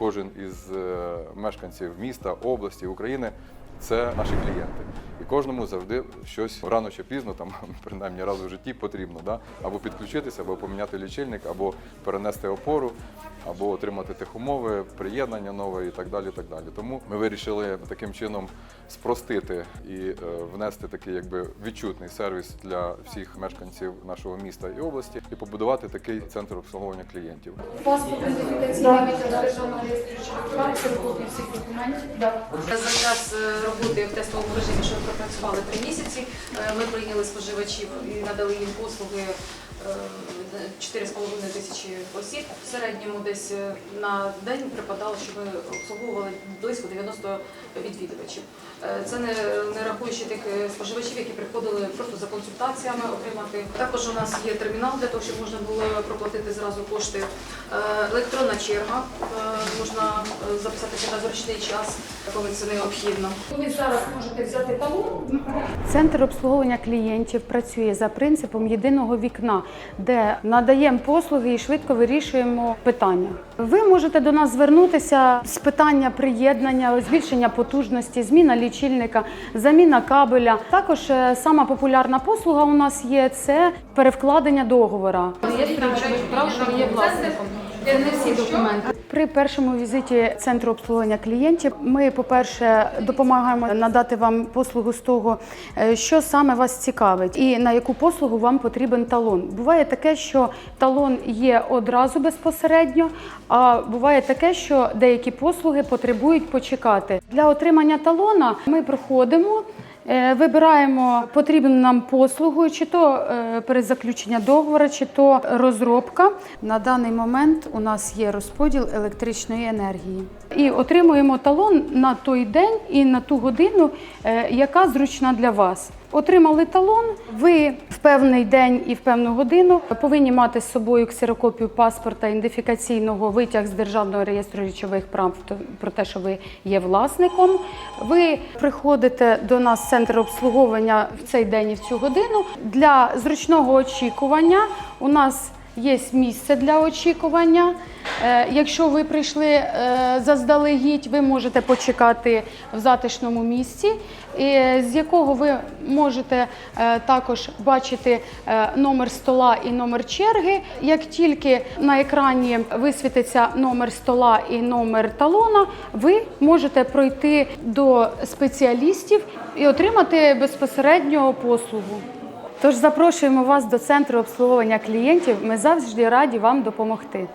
кожен із е, мешканців міста, області, України це наші клієнти. І кожному завжди щось рано чи пізно, там принаймні раз у житті потрібно, да? або підключитися, або поміняти лічильник, або перенести опору, або отримати техумови, приєднання нове і так далі. і так далі. Тому ми вирішили таким чином спростити і е, внести такий якби відчутний сервіс для всіх мешканців нашого міста і області, і побудувати такий центр обслуговування клієнтів. Паспорт ідентифікаційний з державного реєстру копії всіх документів. Да. Е, роботи в тестовому режимі, що пропрацювали три місяці, е, ми прийняли споживачів і надали їм послуги е, 4,5 тисячі осіб. В середньому десь е, на день припадало, що ми обслуговували близько 90 відвідувачів. Е, Це не, не рахуючи тих е, споживачів, які приходили просто за консультаціями отримати. Також у нас є термінал для того, щоб можна було проплатити зразу кошти. Е, Електронна черга, е, можна е, записатися на зручний час, коли це необхідно. Ви зараз можете взяти талон. Центр обслуговування клієнтів працює за принципом єдиного вікна, де надаємо послуги і швидко вирішуємо питання. Ви можете до нас звернутися з питання приєднання, збільшення потужності, зміна лічильника, заміна кабеля. Також е, сама популярна послуга у нас є це перевкладення договора. Є є власником. Це не всі документи. При першому візиті центру обслуговування клієнтів ми, по-перше, допомагаємо надати вам послугу з того, е, що саме вас цікавить, і на яку послугу вам потрібен талон. Буває таке, що талон є одразу безпосередньо, а буває таке, що деякі послуги потребують почекати. Для отримання талона ми проходимо. Е, Вибираємо потрібну нам послугу, чи то е, перезаключення договору, чи то розробка. На даний момент у нас є розподіл електричної енергії. І отримуємо талон на той день і на ту годину, е, яка зручна для вас. Отримали талон, ви в певний день і в певну годину повинні мати з собою ксерокопію паспорта ідентифікаційного витяг з державного реєстру речових прав про те, що ви є власником. Ви приходите до нас в центр обслуговування в цей день і в цю годину. Для зручного очікування у нас Є місце для очікування. Е, Якщо ви прийшли е, заздалегідь, ви можете почекати в затишному місці, з якого ви можете е, також бачити е, номер стола і номер черги. Як тільки на екрані висвітиться номер стола і номер талона, ви можете пройти до спеціалістів і отримати безпосередньо послугу. Тож запрошуємо вас до центру обслуговування клієнтів. Ми завжди раді вам допомогти.